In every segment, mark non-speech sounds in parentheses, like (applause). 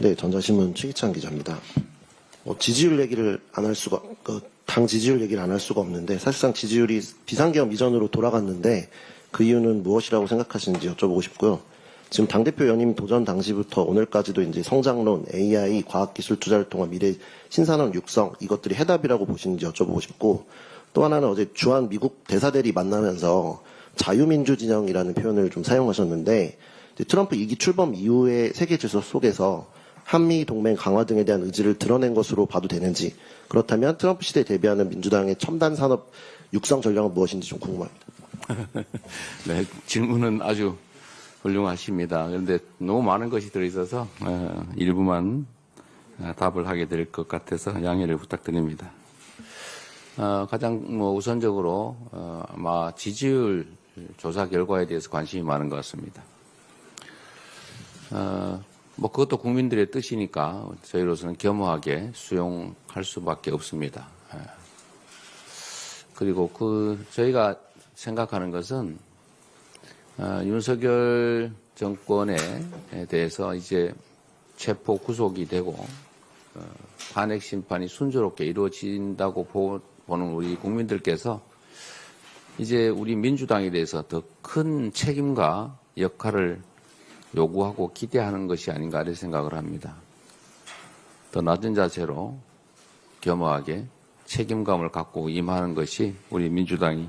네, 전자신문 최기찬 기자입니다. 뭐 지지율 얘기를 안 할 수가, 그, 당 지지율 얘기를 안 할 수가 없는데, 사실상 지지율이 비상계엄 이전으로 돌아갔는데, 그 이유는 무엇이라고 생각하시는지 여쭤보고 싶고요. 지금 당대표 연임 도전 당시부터 오늘까지도 이제 성장론, AI, 과학기술 투자를 통한 미래 신산업 육성, 이것들이 해답이라고 보시는지 여쭤보고 싶고, 또 하나는 어제 주한 미국 대사들이 만나면서 자유민주 진영이라는 표현을 좀 사용하셨는데, 트럼프 2기 출범 이후의 세계 질서 속에서 한미 동맹 강화 등에 대한 의지를 드러낸 것으로 봐도 되는지 그렇다면 트럼프 시대에 대비하는 민주당의 첨단 산업 육성 전략은 무엇인지 좀 궁금합니다. (laughs) 네, 질문은 아주 훌륭하십니다. 그런데 너무 많은 것이 들어있어서 어, 일부만 어, 답을 하게 될 것 같아서 양해를 부탁드립니다. 어, 가장 뭐 우선적으로 어, 아마 지지율 조사 결과에 대해서 관심이 많은 것 같습니다. 어, 뭐 그것도 국민들의 뜻이니까 저희로서는 겸허하게 수용할 수밖에 없습니다. 예. 그리고 그 저희가 생각하는 것은 어, 윤석열 정권에 대해서 이제 체포 구속이 되고 어, 탄핵 심판이 순조롭게 이루어진다고 보, 보는 우리 국민들께서 이제 우리 민주당에 대해서 더 큰 책임과 역할을 요구하고 기대하는 것이 아닌가 이런 생각을 합니다. 더 낮은 자세로 겸허하게 책임감을 갖고 임하는 것이 우리 민주당이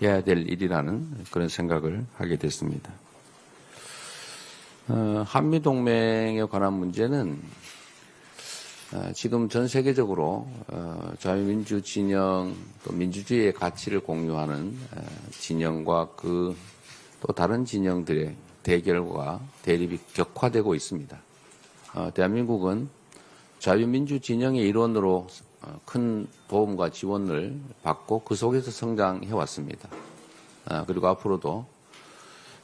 해야 될 일이라는 그런 생각을 하게 됐습니다. 어, 한미동맹에 관한 문제는 어, 지금 전 세계적으로 어, 자유민주 진영 또 민주주의의 가치를 공유하는 어, 진영과 그 또 다른 진영들의 대결과 대립이 격화되고 있습니다. 어, 대한민국은 자유민주 진영의 일원으로 어, 큰 도움과 지원을 받고 그 속에서 성장해 왔습니다. 어, 그리고 앞으로도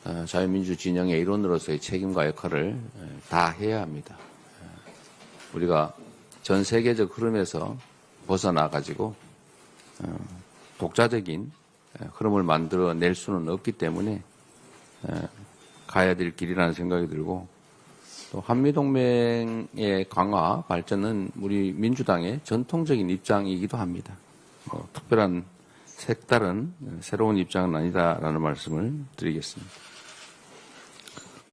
어, 자유민주 진영의 일원으로서의 책임과 역할을 어, 다 해야 합니다. 어, 우리가 전 세계적 흐름에서 벗어나 가지고 어, 독자적인 어, 흐름을 만들어낼 수는 없기 때문에 어, 가야 될 길이라는 생각이 들고 또 한미동맹의 강화 발전은 우리 민주당의 전통적인 입장이기도 합니다. 뭐 특별한 색다른 새로운 입장은 아니다라는 말씀을 드리겠습니다.